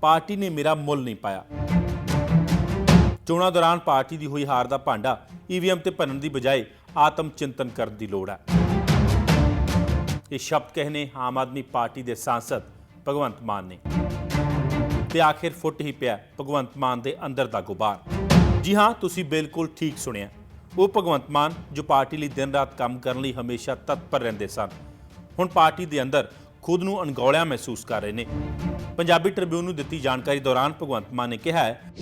Party ਨੇ ਮੇਰਾ ਮੁੱਲ ਨਹੀਂ ਪਾਇਆ। ਚੋਣਾਂ ਦੌਰਾਨ ਪਾਰਟੀ ਦੀ ਹੋਈ ਹਾਰ ਦਾ ਭਾਂਡਾ ਈਵੀਐਮ ਤੇ ਭੰਨਣ ਦੀ ਬਜਾਏ ਆਤਮ ਚਿੰਤਨ ਕਰਨ ਦੀ ਲੋੜ ਹੈ। ਇਹ ਸ਼ਬਦ ਕਹਿਨੇ ਆਮ ਆਦਮੀ ਪਾਰਟੀ ਦੇ ਸਾਂਸਦ ਭਗਵੰਤ ਮਾਨ ਨੇ। ਤੇ ਆਖਿਰ ਫੁੱਟ ਹੀ ਪਿਆ ਭਗਵੰਤ ਮਾਨ ਦੇ ਅੰਦਰ ਦਾ ਗੁਬਾਰ। ਜੀ ਹਾਂ, ਤੁਸੀਂ ਬਿਲਕੁਲ ਠੀਕ ਸੁਣਿਆ। ਉਹ ਭਗਵੰਤ ਮਾਨ ਜੋ ਪਾਰਟੀ ਲਈ ਦਿਨ ਰਾਤ ਕੰਮ ਕਰਨ ਲਈ ਹਮੇਸ਼ਾ ਤਤਪਰ ਰਹਿੰਦੇ ਸਨ, ਹੁਣ ਪਾਰਟੀ ਦੇ ਅੰਦਰ ਖੁਦ ਨੂੰ ਅਣਗੌਲਿਆ ਮਹਿਸੂਸ ਕਰ ਰਹੇ ਨੇ। ਪੰਜਾਬੀ ਟ੍ਰਿਬਿਊਨ ਨੂੰ ਦਿੱਤੀ ਜਾਣਕਾਰੀ ਦੌਰਾਨ ਭਗਵੰਤ ਮਾਨ ਨੇ ਕਿਹਾ ਹੈ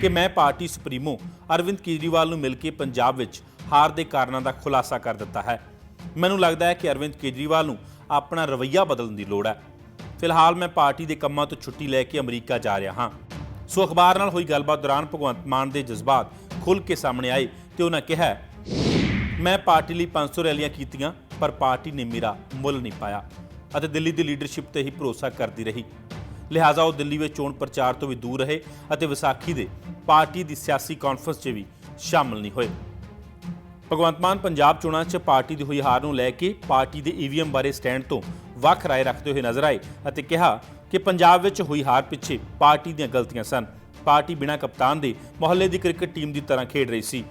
ਕਿ ਮੈਂ ਪਾਰਟੀ ਸੁਪਰੀਮੋ ਅਰਵਿੰਦ ਕੇਜਰੀਵਾਲ ਨੂੰ ਮਿਲ ਕੇ ਪੰਜਾਬ ਵਿੱਚ ਹਾਰ ਦੇ ਕਾਰਨਾਂ ਦਾ ਖੁਲਾਸਾ ਕਰ ਦਿੱਤਾ ਹੈ। ਮੈਨੂੰ ਲੱਗਦਾ ਹੈ ਕਿ ਅਰਵਿੰਦ ਕੇਜਰੀਵਾਲ ਨੂੰ ਆਪਣਾ ਰਵੱਈਆ ਬਦਲਣ ਦੀ ਲੋੜ ਹੈ। ਫਿਲਹਾਲ ਮੈਂ ਪਾਰਟੀ ਦੇ ਕੰਮਾਂ ਤੋਂ ਛੁੱਟੀ ਲੈ ਕੇ ਅਮਰੀਕਾ ਜਾ ਰਿਹਾ ਹਾਂ। ਸੋ ਅਖਬਾਰ ਨਾਲ ਹੋਈ ਗੱਲਬਾਤ ਦੌਰਾਨ ਭਗਵੰਤ ਮਾਨ ਦੇ ਜਜ਼ਬਾਤ ਖੁੱਲ੍ਹ ਕੇ ਸਾਹਮਣੇ ਆਏ ਤੇ ਉਹਨਾਂ ਕਿਹਾ ਮੈਂ ਪਾਰਟੀ ਲਈ 500 ਰੈਲੀਆਂ ਕੀਤੀਆਂ, ਪਰ ਪਾਰਟੀ ਨੇ ਮੇਰਾ ਮੁੱਲ ਨਹੀਂ ਪਾਇਆ ਅਤੇ ਦਿੱਲੀ ਦੀ ਲੀਡਰਸ਼ਿਪ ਤੇ ਹੀ ਭਰੋਸਾ ਕਰਦੀ ਰਹੀ। ਲਿਹਾਜ਼ਾ ਉਹ ਦਿੱਲੀ ਵਿੱਚ ਚੋਣ ਪ੍ਰਚਾਰ ਤੋਂ ਵੀ ਦੂਰ ਰਹੇ ਅਤੇ ਵਿਸਾਖੀ ਦੇ ਪਾਰਟੀ ਦੀ ਸਿਆਸੀ ਕਾਨਫਰੰਸ 'ਚ ਵੀ ਸ਼ਾਮਲ ਨਹੀਂ ਹੋਏ। ਭਗਵੰਤ ਮਾਨ ਪੰਜਾਬ ਚੋਣਾਂ 'ਚ ਪਾਰਟੀ ਦੀ ਹੋਈ ਹਾਰ ਨੂੰ ਲੈ ਕੇ ਪਾਰਟੀ ਦੇ ਈਵੀਐਮ ਬਾਰੇ ਸਟੈਂਡ ਤੋਂ ਵੱਖ ਰਾਏ ਰੱਖਦੇ ਹੋਏ ਨਜ਼ਰ ਆਏ ਅਤੇ ਕਿਹਾ ਕਿ ਪੰਜਾਬ ਵਿੱਚ ਹੋਈ ਹਾਰ ਪਿੱਛੇ ਪਾਰਟੀ ਦੀਆਂ ਗਲਤੀਆਂ ਸਨ। ਪਾਰਟੀ ਬਿਨਾਂ ਕਪਤਾਨ ਦੇ ਮੁਹੱਲੇ ਦੀ ਕ੍ਰਿਕਟ ਟੀਮ ਦੀ ਤਰ੍ਹਾਂ ਖੇਡ ਰਹੀ ਸੀ।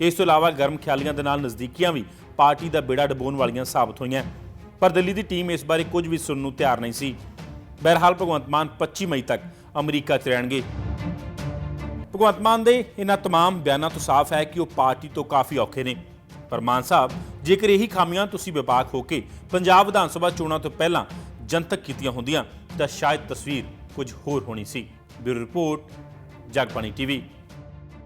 ਇਸ ਤੋਂ ਇਲਾਵਾ ਗਰਮ ਖਿਆਲੀਆਂ ਦੇ ਨਾਲ ਨਜ਼ਦੀਕੀਆਂ ਵੀ ਪਾਰਟੀ ਦਾ ਬੇੜਾ ਡਬੋਣ ਵਾਲੀਆਂ ਸਾਬਤ ਹੋਈਆਂ। ਪਰ ਦਿੱਲੀ ਦੀ ਟੀਮ ਇਸ ਬਾਰੇ ਕੁਝ ਵੀ ਸੁਣਨ ਨੂੰ ਤਿਆਰ ਨਹੀਂ ਸੀ। ਬਹਰਹਾਲ ਭਗਵੰਤ ਮਾਨ 25 ਮਈ ਤੱਕ ਅਮਰੀਕਾ 'ਚ ਰਹਿਣਗੇ ਭਗਵੰਤ ਮਾਨ ਦੇ ਇਹਨਾਂ तमाम ਬਿਆਨਾਂ ਤੋਂ ਸਾਫ਼ ਹੈ ਕਿ ਉਹ ਪਾਰਟੀ ਤੋਂ ਕਾਫੀ ਔਖੇ ਨੇ ਪਰ ਮਾਨ ਸਾਹਿਬ ਜੇਕਰ ਇਹੀ ਖਾਮੀਆਂ ਤੁਸੀਂ ਵਿਪਾਕ ਹੋ ਕੇ ਪੰਜਾਬ ਵਿਧਾਨ ਸਭਾ ਚੋਣਾਂ ਤੋਂ ਪਹਿਲਾਂ ਜਨਤਕ ਕੀਤੀਆਂ ਹੁੰਦੀਆਂ ਤਾਂ ਸ਼ਾਇਦ ਤਸਵੀਰ ਕੁਝ ਹੋਰ ਹੋਣੀ ਸੀ ਬਿਊਰੋ ਰਿਪੋਰਟ ਜਗਬਾਣੀ ਟੀਵੀ